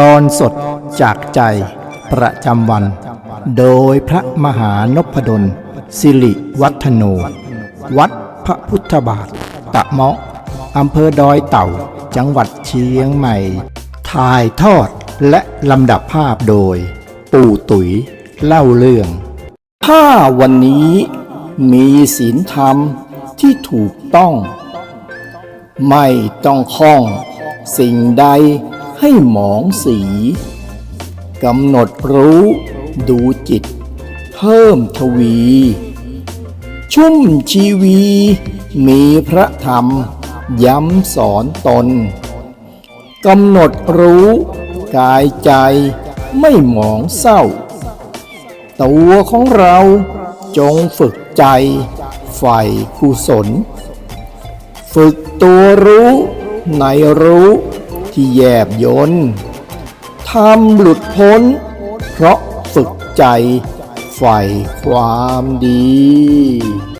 ตอนสดจากใจประจำวัน โดยพระมหานพดล สิริวัฒโน วัดพระพุทธบาท ตะเมาะอำเภอดอยเต่า จังหวัดเชียงใหม่ ถ่ายทอดและลำดับภาพโดย ปู่ตุ๋ยเล่าเรื่อง ถ้าวันนี้มีศีลธรรมที่ถูกต้อง ไม่ต้องข้อง สิ่งใด ให้หมองสีกำหนดรู้ดูจิต เพิ่มทวี ชุ่มชีวี มีพระธรรม ย้ำสอนตนกำหนดรู้กายใจไม่หมองเศร้า ตัวของเราจงฝึกใจใฝ่กุศล ฝึกตัวรู้ในรู้ ที่แยบยนต์ทำหลุดพ้น เพราะฝึกใจใฝ่ความดี